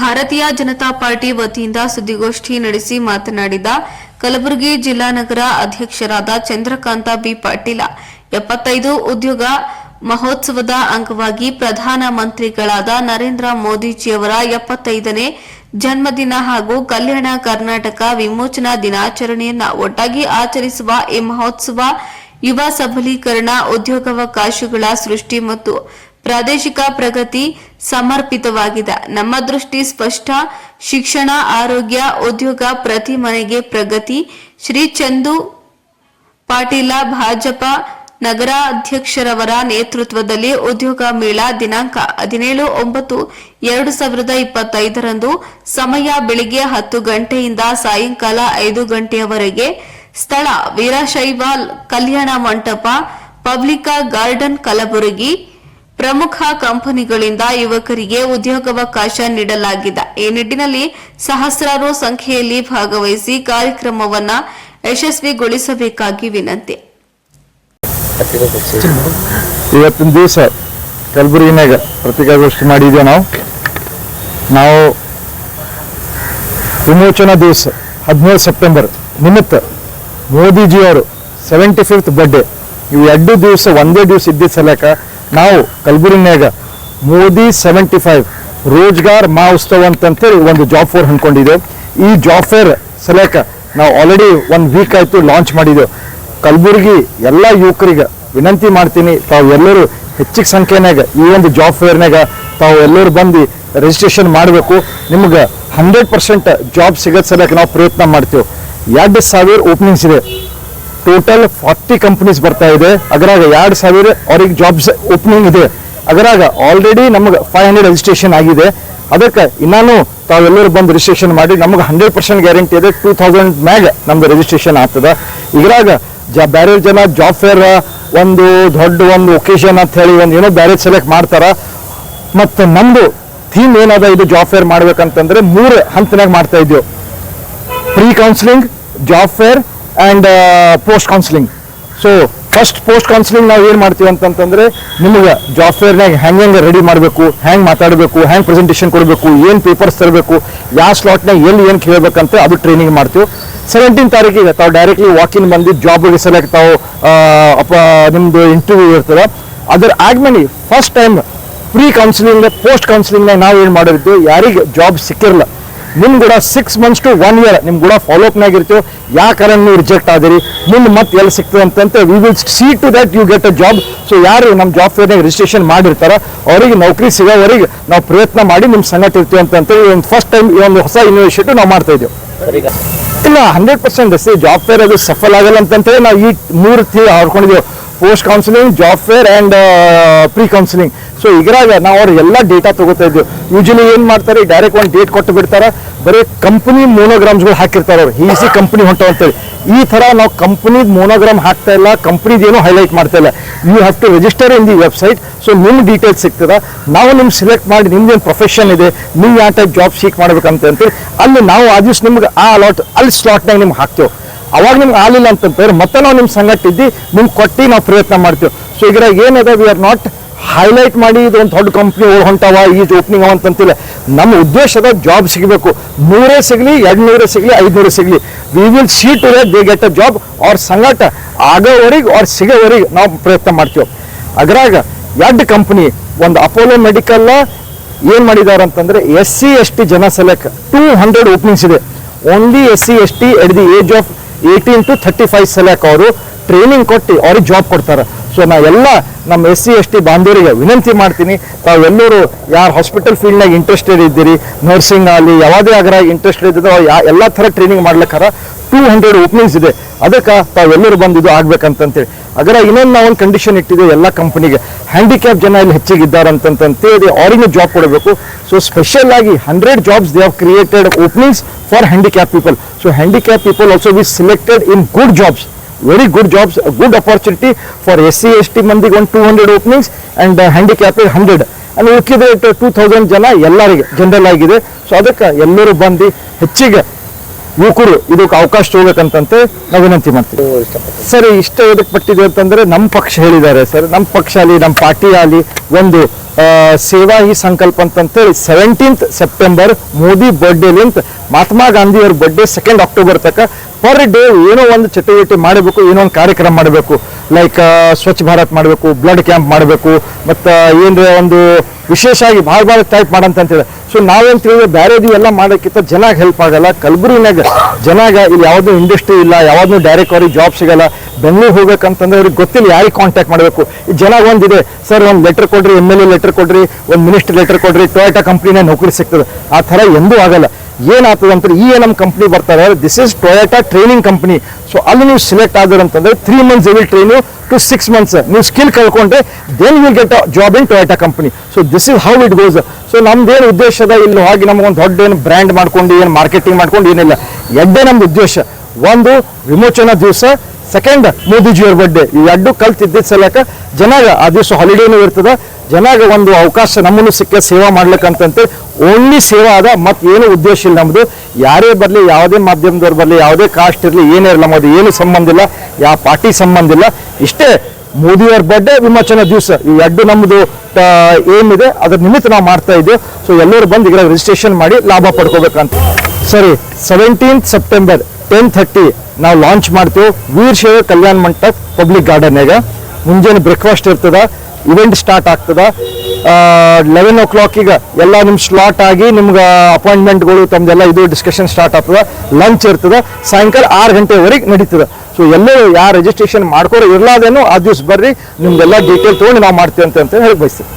ಭಾರತೀಯ ಜನತಾ ಪಾರ್ಟಿ ವತಿಯಿಂದ ಸುದ್ದಿಗೋಷ್ಠಿ ನಡೆಸಿ ಮಾತನಾಡಿದ ಕಲಬುರಗಿ ಜಿಲ್ಲಾ ನಗರ ಅಧ್ಯಕ್ಷರಾದ ಚಂದ್ರಕಾಂತ ಬಿ ಪಾಟೀಲ, ಎಪ್ಪತ್ತೈದು ಉದ್ಯೋಗ ಮಹೋತ್ಸವದ ಅಂಗವಾಗಿ ಪ್ರಧಾನ ಮಂತ್ರಿಗಳಾದ ನರೇಂದ್ರ ಮೋದಿಜಿಯವರ ಎಪ್ಪತ್ತೈದನೇ ಜನ್ಮದಿನ ಹಾಗೂ ಕಲ್ಯಾಣ ಕರ್ನಾಟಕ ವಿಮೋಚನಾ ದಿನಾಚರಣೆಯನ್ನ ಒಟ್ಟಾಗಿ ಆಚರಿಸುವ ಈ ಮಹೋತ್ಸವ ಯುವ ಸಬಲೀಕರಣ, ಉದ್ಯೋಗಾವಕಾಶಗಳ ಸೃಷ್ಟಿ ಮತ್ತು ಪ್ರಾದೇಶಿಕ ಪ್ರಗತಿ ಸಮರ್ಪಿತವಾಗಿದೆ. ನಮ್ಮ ದೃಷ್ಟಿ ಸ್ಪಷ್ಟ. ಶಿಕ್ಷಣ, ಆರೋಗ್ಯ, ಉದ್ಯೋಗ ಪ್ರತಿ ಮನೆಗೆ ಪ್ರಗತಿ. ಶ್ರೀ ಚಂದು ಪಾಟೀಲ, ಭಾಜಪ ನಗರಾಧ್ಯಕ್ಷರವರ ನೇತೃತ್ವದಲ್ಲಿ ಉದ್ಯೋಗ ಮೇಳ ದಿನಾಂಕ ಹದಿನೇಳು ಒಂಬತ್ತು ಎರಡು ಸಾವಿರದ ಇಪ್ಪತ್ತೈದರಂದು ಸಮಯ ಬೆಳಿಗ್ಗೆ ಹತ್ತು ಗಂಟೆಯಿಂದ ಸಾಯಂಕಾಲ ಐದು ಗಂಟೆಯವರೆಗೆ ಸ್ಥಳ ವೀರಶೈವ ಕಲ್ಯಾಣ ಮಂಟಪ, ಪಬ್ಲಿಕ ಗಾರ್ಡನ್ ಕಲಬುರಗಿ ಪ್ರಮುಖ ಕಂಪನಿಗಳಿಂದ ಯುವಕರಿಗೆ ಉದ್ಯೋಗಾವಕಾಶ ನೀಡಲಾಗಿದೆ. ಈ ನಿಟ್ಟಿನಲ್ಲಿ ಸಹಸ್ರಾರು ಸಂಖ್ಯೆಯಲ್ಲಿ ಭಾಗವಹಿಸಿ ಕಾರ್ಯಕ್ರಮವನ್ನ ಯಶಸ್ವಿಗೊಳಿಸಬೇಕಾಗಿ ವಿನಂತಿ. ಇವತ್ತಿನ ದಿವಸ ಕಲಬುರಗಿನಾಗ ಪತ್ರಿಕಾಗೋಷ್ಠಿ ಮಾಡಿದ್ದೇವೆ ನಾವು? ನಾವು ವಿಮೋಚನಾ ದಿವಸ ಹದಿನೇಳು ಸೆಪ್ಟೆಂಬರ್ ನಿಮಿತ್ತ ಮೋದಿಜಿಯವರು ಸೆವೆಂಟಿ ಫಿಫ್ತ್ ಬರ್ಡೇ ಇವು ಎರಡು ದಿವಸ ಒಂದೇ ದಿವಸ ಇದ್ದಿದ್ದ ಸಲಕ ನಾವು ಕಲಬುರಗಿನಾಗ ಮೋದಿ ಸೆವೆಂಟಿ ಫೈವ್ ರೋಜ್ಗಾರ್ ಮಹೋತ್ಸವ ಅಂತಂತೇಳಿ ಒಂದು ಜಾಬ್ ಫೇರ್ ಹಮ್ಮಿಕೊಂಡಿದ್ದೆವು ಈ ಜಾಬ್ ಫೇರ್ ಸಲಕ ನಾವು ಆಲ್ರೆಡಿ ಒಂದು ವೀಕ್ ಆಯಿತು ಲಾಂಚ್ ಮಾಡಿದ್ದೆವು ಕಲಬುರಗಿ ಎಲ್ಲ ಯುವಕರಿಗೆ ವಿನಂತಿ ಮಾಡ್ತೀನಿ, ತಾವು ಎಲ್ಲರೂ ಹೆಚ್ಚಿಗೆ ಸಂಖ್ಯೆನಾಗ ಈ ಒಂದು ಜಾಬ್ ಫೇರ್ನಾಗ ತಾವು ಎಲ್ಲರೂ ಬಂದು ರಿಜಿಸ್ಟ್ರೇಷನ್ ಮಾಡಬೇಕು. ನಿಮ್ಗೆ ಹಂಡ್ರೆಡ್ ಪರ್ಸೆಂಟ್ ಜಾಬ್ ಸಿಗೋದು ಸಲಕ ನಾವು ಪ್ರಯತ್ನ ಮಾಡ್ತೀವಿ. ಎರಡು ಸಾವಿರ ಓಪನಿಂಗ್ಸ್ ಇದೆ. ಟೋಟಲ್ ಫಾರ್ಟಿ ಕಂಪನೀಸ್ ಬರ್ತಾ ಇದೆ. ಅದರಾಗ ಎರಡು ಸಾವಿರ ಅವ್ರಿಗೆ ಜಾಬ್ಸ್ ಓಪನಿಂಗ್ ಇದೆ. ಅದರಾಗ ಆಲ್ರೆಡಿ ನಮಗೆ ಫೈವ್ ಹಂಡ್ರೆಡ್ ರಿಜಿಸ್ಟ್ರೇಷನ್ ಆಗಿದೆ. ಅದಕ್ಕೆ ಇನ್ನೂ ತಾವೆಲ್ಲರೂ ಬಂದು ರಿಜಿಸ್ಟ್ರೇಷನ್ ಮಾಡಿ, ನಮಗೆ ಹಂಡ್ರೆಡ್ ಪರ್ಸೆಂಟ್ ಗ್ಯಾರಂಟಿ ಇದೆ ಟೂ ತೌಸಂಡ್ ಮ್ಯಾಗ ನಮ್ದು ರಿಜಿಸ್ಟ್ರೇಷನ್ ಆಗ್ತದೆ. ಇದ್ರಾಗ ಜ ಬೇರೆ ಜನ ಜಾಬ್ ಫೇರ್ ಒಂದು ದೊಡ್ಡ ಒಂದು ಒಕೇಶನ್ ಅಂತ ಹೇಳಿ ಒಂದು ಏನೋ ಬೇರೆ ಸೆಲೆಕ್ಟ್ ಮಾಡ್ತಾರ. ಮತ್ತು ನಮ್ಮದು ಥೀಮ್ ಏನದ ಇದು ಜಾಬ್ ಫೇರ್ ಮಾಡ್ಬೇಕಂತಂದ್ರೆ ಮೂರು ಹಂತನಾಗ ಮಾಡ್ತಾ ಇದ್ದೀವಿ pre counselling job fair and post counselling so first post counselling ನಾವು ಏನು ಮಾಡ್ತೀವಿ ಅಂತಂತಂದರೆ, ನಿಮಗೆ ಜಾಬ್ ಫೇರ್ನಾಗ ಹೆಂಗೆ ಹೆಂಗೆ ರೆಡಿ ಮಾಡಬೇಕು, ಹೆಂಗೆ ಮಾತಾಡಬೇಕು, ಹೆಂಗೆ ಪ್ರೆಸೆಂಟೇಷನ್ ಕೊಡಬೇಕು, ಏನು ಪೇಪರ್ಸ್ ತರಬೇಕು, ಯಾವ ಸ್ಲಾಟ್ನಾಗ ಎಲ್ಲಿ ಏನು ಕೇಳಬೇಕಂತ ಅದು ಟ್ರೈನಿಂಗ್ ಮಾಡ್ತೀವಿ. ಸೆವೆಂಟೀನ್ ತಾರೀಕಿಗೆ ತಾವು ಡೈರೆಕ್ಟ್ಲಿ ವಾಕಿನ್ ಬಂದು ಜಾಬ್ಗೆ ಸೆಲೆಕ್ಟ್ ತಾವು ಅಪ್ಪ ಅಪ ನಿಮ್ಮದು ಇಂಟರ್ವ್ಯೂ ಇರ್ತದೆ. ಅದರ ಆದ್ಮೇಲೆ first time pre counselling post ಕೌನ್ಸಿಲಿಂಗ್ನಾಗ ನಾವು ಏನು ಮಾಡಿರ್ತೀವಿ ಯಾರಿಗೆ ಜಾಬ್ ಸಿಕ್ಕಿರಲ್ಲ ನಿಮ್ ಕೂಡ six months to one year ನಿಮ್ ಕೂಡ ಫಾಲೋ ಅಪ್ನಾಗ ಇರ್ತೀವಿ ಯಾವ ಕಾರಣ ನೀವು ರಿಜೆಕ್ಟ್ ಆದಿರಿ. ಮುಂದೆ ಮತ್ತೆ ಎಲ್ಲಿ ಸಿಗ್ತದೆ ಅಂತಂತೆ we will see to that you get a job so ಯಾರು ನಮ್ಮ ಜಾಬ್ ಫೇರ್ನಾಗ ರಿಜಿಸ್ಟ್ರೇಷನ್ ಮಾಡಿರ್ತಾರ, ಅವರಿಗೆ ನೌಕರಿ ಸಿಗೋವರೆಗೆ ನಾವು ಪ್ರಯತ್ನ ಮಾಡಿ ನಿಮ್ಮ ಸಂಗತಿ ಇರ್ತೀವಿ ಅಂತಂತ ಒಂದು ಫಸ್ಟ್ ಟೈಮ್ ಈ ಒಂದು ಹೊಸ ಇನಿಷಿಯೇಟಿವ್ ನಾವು ಮಾಡ್ತಾ ಇದ್ದೀವಿ. ಇಲ್ಲ ಹಂಡ್ರೆಡ್ ಪರ್ಸೆಂಟ್ ಜಾಬ್ ಫೇರ್ ಅದು ಸಫಲ್ ಆಗಲ್ಲ ಅಂತಂತೇಳಿ ನಾವು ಈ ಮೂರು ತಿಳಿ ಹಾಡ್ಕೊಂಡಿದ್ದೀವಿ post counselling job fair and pre counselling so ಇದ್ರಾಗ ನಾವು ಅವ್ರ ಎಲ್ಲ ಡೇಟಾ ತಗೋತಾ ಇದ್ದೀವಿ ಯೂಶಲಿ ಏನು ಮಾಡ್ತಾರೆ ಡೈರೆಕ್ಟ್ ಒಂದು ಡೇಟ್ ಕೊಟ್ಟು ಬಿಡ್ತಾರೆ. ಬರೀ ಕಂಪನಿ ಮೋನೋಗ್ರಾಮ್ಸ್ಗಳು ಹಾಕಿರ್ತಾರೆ ಅವ್ರು. ಈಸಿ ಕಂಪ್ನಿ ಹೊಂಟು ಅಂತೇಳಿ. ಈ ಥರ ನಾವು ಕಂಪನಿ ಮೋನೋಗ್ರಾಮ್ ಹಾಕ್ತಾ ಇಲ್ಲ ಏನು ಹೈಲೈಟ್ ಮಾಡ್ತಾ ಇಲ್ಲ. You have to register in the website so ನಿಮ್ಮ ಡೀಟೇಲ್ಸ್ ಸಿಗ್ತದೆ. ನಾವು ನಿಮ್ಗೆ ಸೆಲೆಕ್ಟ್ ಮಾಡಿ ನಿಮ್ದೇನು ಪ್ರೊಫೆಷನ್ ಇದೆ ನೀವು ಯಾವ ಟೈಪ್ ಜಾಬ್ ಸೀಕ್ ಮಾಡ್ಬೇಕಂತ ಅಂತೇಳಿ, ಅಲ್ಲಿ ನಾವು ಆ ದಿವ್ಸ ನಿಮ್ಗೆ ಆ ಅಲಾಟ್ ಅಲ್ಲಿ ಸ್ಲಾಟ್ನಾಗ ನಿಮ್ಗೆ ಹಾಕ್ತೇವೆ. ಅವಾಗ ನಿಮ್ಗೆ ಆಗಲಿಲ್ಲ ಅಂತಂದ್ರೆ ಮತ್ತೆ ನಾವು ನಿಮ್ಮ ಸಂಗಟ ಇದ್ದು ನಿಮ್ಗೆ ಕೊಟ್ಟು ನಾವು ಪ್ರಯತ್ನ ಮಾಡ್ತೀವಿ. ಸೊ ಈಗ ಏನಿದೆ ವಿ ಆರ್ ನಾಟ್ ಹೈಲೈಟ್ ಮಾಡಿ ಇದು ಒಂದು ದೊಡ್ಡ ಕಂಪ್ನಿ ಹೊಂಟವ, ಈ ಓಪನಿಂಗ್ ಅವ ಅಂತಂತಿಲ್ಲ. ನಮ್ಮ ಉದ್ದೇಶದ ಜಾಬ್ ಸಿಗಬೇಕು. ನೂರೇ ಸಿಗಲಿ ಎರಡು ನೂರೇ ಸಿಗಲಿ, ಐದುನೂರೇ ಸಿಗಲಿ. We will see to they get a job ಅವ್ರ ಸಂಗಟ ಆಗೋವರೆಗೆ ಅವ್ರ ಸಿಗೋವರೆಗೆ ನಾವು ಪ್ರಯತ್ನ ಮಾಡ್ತೀವಿ. ಅದ್ರಾಗ ಎರಡು ಕಂಪ್ನಿ ಒಂದು ಅಪೋಲೋ ಮೆಡಿಕಲ್ ಏನು ಮಾಡಿದ್ದಾರೆ ಅಂತಂದ್ರೆ ಎಸ್ ಸಿ ಎಸ್ ಟಿ ಜನ ಸೆಲೆಕ್ಟ್ ಟೂ ಹಂಡ್ರೆಡ್ ಓಪನಿಂಗ್ಸ್ ಇದೆ. Only S C S T at the age of eighteen to thirty five select ಅವರು ಟ್ರೈನಿಂಗ್ ಕೊಟ್ಟು ಅವ್ರಿಗೆ ಜಾಬ್ ಕೊಡ್ತಾರೆ. ಸೊ ನಾ ಎಲ್ಲ ನಮ್ಮ ಎಸ್ ಸಿ, ಎಸ್ ಟಿ ಬಾಂಧವರಿಗೆ ವಿನಂತಿ ಮಾಡ್ತೀನಿ. ತಾವೆಲ್ಲರೂ ಯಾರು ಹಾಸ್ಪಿಟಲ್ ಫೀಲ್ಡ್ನಾಗ ಇಂಟ್ರೆಸ್ಟೆಡ್ ಇದ್ದೀರಿ ನರ್ಸಿಂಗ್ ಆಗಲಿ ಯಾವುದೇ ಆಗರ ಇಂಟ್ರೆಸ್ಟೆಡ್ ಇದ್ದಿದ್ರೆ ಯಾ ಎಲ್ಲ ಥರ ಟ್ರೈನಿಂಗ್ ಮಾಡ್ಲಿಕ್ಕಾರ. ಟೂ ಹಂಡ್ರೆಡ್ ಓಪನಿಂಗ್ಸ್ ಇದೆ. ಅದಕ್ಕೆ ತಾವೆಲ್ಲರೂ ಬಂದು ಇದು ಆಗ್ಬೇಕಂತಂತೇಳಿ. ಅದರ ಇನ್ನೊಂದು ಒಂದು ಕಂಡೀಷನ್ ಇಟ್ಟಿದೆ ಎಲ್ಲ ಕಂಪನಿಗೆ ಹ್ಯಾಂಡಿಕ್ಯಾಪ್ ಜನ ಇಲ್ಲಿ ಹೆಚ್ಚಿಗೆ ಇದ್ದಾರೆ ಅಂತಂತೇಳಿ ಅವ್ರಿಗೆ ಜಾಬ್ ಕೊಡಬೇಕು. ಸೊ ಸ್ಪೆಷಲ್ ಆಗಿ hundred jobs they have created openings for handicap people so handicap people also be selected in good jobs very good jobs good opportunity for S C S T ಮಂದಿಗೆ ಒಂದು two hundred openings and handicap hundred ಉಳಿದ two thousand ಜನ ಎಲ್ಲರಿಗೆ general ಆಗಿದೆ. So ಅದಕ್ಕೆ ಎಲ್ಲರೂ ಬಂದು ಹೆಚ್ಚಿಗೆ ಯುವಕರು ಇದಕ್ಕೆ ಅವಕಾಶ ತಗೋಬೇಕಂತಂತೆ ನಾವು ವಿನಂತಿ ಮಾಡ್ತೀವಿ. ಸರ್, ಇಷ್ಟ ಎದಕ್ಕೆ ಪಟ್ಟಿದೆ ಅಂತಂದರೆ ನಮ್ಮ ಪಕ್ಷ ಹೇಳಿದ್ದಾರೆ ಸರ್. ನಮ್ಮ ಪಕ್ಷ ಅಲ್ಲಿ ನಮ್ಮ ಪಾರ್ಟಿ ಅಲ್ಲಿ ಒಂದು ಸೇವಾ ಹಿ ಸಂಕಲ್ಪ ಅಂತಂತೇಳಿ ಸೆವೆಂಟೀನ್ತ್ ಸೆಪ್ಟೆಂಬರ್ ಮೋದಿ ಬರ್ಡೇಲಿಂತ ಮಹಾತ್ಮ ಗಾಂಧಿ ಅವ್ರ ಬರ್ಡೇ ಸೆಕೆಂಡ್ ಅಕ್ಟೋಬರ್ ತನಕ ಪರ್ ಡೇ ಏನೋ ಒಂದು ಚಟುವಟಿಕೆ ಮಾಡಬೇಕು, ಏನೋ ಒಂದು ಕಾರ್ಯಕ್ರಮ ಮಾಡಬೇಕು. ಲೈಕ್ ಸ್ವಚ್ಛ ಭಾರತ್ ಮಾಡಬೇಕು ಬ್ಲಡ್ ಕ್ಯಾಂಪ್ ಮಾಡಬೇಕು, ಮತ್ತು ಏನರ ಒಂದು ವಿಶೇಷವಾಗಿ ಭಾಳ ಭಾಳ ಟೈಪ್ ಅಂತೇಳಿ ಸೊ ನಾವೇನು ತಿಳಿದ್ರೆ ಬೇರೆ ಎಲ್ಲ ಮಾಡೋಕ್ಕಿಂತ ಜನಾಗ ಹೆಲ್ಪ್ ಆಗಲ್ಲ. ಕಲಬುರಗಿನಾಗ ಜನಾಗ ಇಲ್ಲಿ ಯಾವುದೂ ಇಂಡಸ್ಟ್ರಿ ಇಲ್ಲ, ಯಾವುದೂ ಡೈರೆಕ್ಟ್ ಅವ್ರಿಗೆ ಜಾಬ್ ಸಿಗಲ್ಲ. ಬೆಂಗಳೂರು ಹೋಗ್ಬೇಕಂತಂದ್ರೆ ಅವ್ರಿಗೆ ಗೊತ್ತಿಲ್ಲ ಯಾರಿಗೆ ಕಾಂಟ್ಯಾಕ್ಟ್ ಮಾಡಬೇಕು. ಈ ಜನ ಒಂದಿದೆ, ಸರ್, ಒಂದು ಲೆಟರ್ ಕೊಡ್ರಿ ಎಂ ಎಲ್ ಎ ಲೆಟರ್ ಕೊಡ್ರಿ, ಒಂದು ಮಿನಿಸ್ಟರ್ ಲೆಟರ್ ಕೊಡ್ರಿ ಟೊಯೋಟಾ ಕಂಪ್ನಿನ ನೌಕರಿ ಸಿಗ್ತದೆ. ಆ ಥರ ಎಂದೂ ಆಗಲ್ಲ. ಏನಾಗ್ತದೆ ಅಂತ ಈ ನಮ್ಮ ಕಂಪ್ನಿ ಬರ್ತಾರೆ this is Toyota training company so ಅಲ್ಲಿ ನೀವು ಸಿಲೆಕ್ಟ್ ಅಂತಂದ್ರೆ three months will train to six months ನೀವು ಸ್ಕಿಲ್ ಕಳ್ಕೊಂಡ್ರೆ then will get job in Toyota company so this is how it goes so ನಮ್ದೇನು ಉದ್ದೇಶ ಅದ ಇಲ್ಲಿ, ಹೋಗಿ ನಮಗೊಂದು ದೊಡ್ಡ ಏನು ಬ್ರ್ಯಾಂಡ್ ಮಾಡ್ಕೊಂಡು, ಏನು ಮಾರ್ಕೆಟಿಂಗ್ ಮಾಡ್ಕೊಂಡು ಏನಿಲ್ಲ. ಎರಡೇ ನಮ್ದು ಉದ್ದೇಶ. ಒಂದು, ವಿಮೋಚನಾ ದಿವಸ. ಸೆಕೆಂಡ್ ಮೋದಿಜಿಯವ್ರ ಬರ್ಡೇ ಈ ಎರಡು ಕಲ್ತಿದ್ದ ಸಲಕ ಜನಾಗ. ಆ ದಿವಸ ಹಾಲಿಡೇನೂ ಇರ್ತದೆ. ಜನಾಗ ಒಂದು ಅವಕಾಶ ನಮ್ಮನ್ನು ಸಿಕ್ಕ, ಸೇವಾ ಮಾಡ್ಲಿಕ್ಕಂತಂತೆ ಓನ್ಲಿ ಸೇವಾ ಅದ ಮತ್ತೆ ಏನು ಉದ್ದೇಶ ಇಲ್ಲ ನಮ್ಮದು ಯಾರೇ ಬರಲಿ, ಯಾವುದೇ ಮಾಧ್ಯಮದವ್ರು ಬರಲಿ, ಯಾವುದೇ ಕಾಸ್ಟ್ ಇರಲಿ, ಏನೇ ಇರಲಿ, ನಮ್ಮದು ಏನು ಸಂಬಂಧ ಇಲ್ಲ, ಯಾವ ಪಾರ್ಟಿ ಸಂಬಂಧ ಇಲ್ಲ. ಇಷ್ಟೇ ಮೋದಿಯವ್ರ ಬರ್ಡೇ ವಿಮೋಚನಾ ದಿವಸ, ಈ ಎರಡು ನಮ್ಮದು ಏನಿದೆ ಅದ್ರ ನಿಮಿತ್ತ ನಾವು ಮಾಡ್ತಾ ಇದ್ದೀವಿ ಸೊ ಎಲ್ಲರೂ ಬಂದು ಈಗ ರಿಜಿಸ್ಟ್ರೇಷನ್ ಮಾಡಿ ಲಾಭ ಪಡ್ಕೋಬೇಕಂತ. ಸರಿ ಸೆವೆಂಟೀನ್ತ್ ಸೆಪ್ಟೆಂಬರ್ ಟೆನ್ ಥರ್ಟಿ ನಾವು ಲಾಂಚ್ ಮಾಡ್ತೀವಿ. ವೀರಶೈವ ಕಲ್ಯಾಣ ಮಂಟಪ ಪಬ್ಲಿಕ್ ಗಾರ್ಡನ್ಯಾಗ ಮುಂಜಾನೆ ಬ್ರೇಕ್ಫಾಸ್ಟ್ ಇರ್ತದ. ಇವೆಂಟ್ ಸ್ಟಾರ್ಟ್ ಆಗ್ತದ. ಲೆವೆನ್ ಓ ಕ್ಲಾಕಿಗೆ ಎಲ್ಲ ನಿಮ್ಮ ಸ್ಲಾಟ್ ಆಗಿ ನಿಮ್ಗೆ ಅಪಾಯಿಂಟ್ಮೆಂಟ್ಗಳು ತಮ್ದೆಲ್ಲ ಇದು ಡಿಸ್ಕಷನ್ ಸ್ಟಾರ್ಟ್ ಆಗ್ತದ. ಲಂಚ್ ಇರ್ತದ. ಸಾಯಂಕಾಲ ಆರು ಗಂಟೆವರೆಗೆ ನಡೀತದೆ. ಸೊ ಎಲ್ಲರೂ ಯಾರು ರಿಜಿಸ್ಟ್ರೇಷನ್ ಮಾಡ್ಕೊರೋ ಇರಲಾದೇನೋ ಆ ದಿವ್ಸ ಬರ್ರಿ, ನಿಮ್ದೆಲ್ಲ ಡೀಟೇಲ್ ತೊಗೊಂಡು ನಾವು ಮಾಡ್ತೀವಿ ಅಂತ ಅಂತ ಹೇಳಿ ಬಯಸ್ತೀವಿ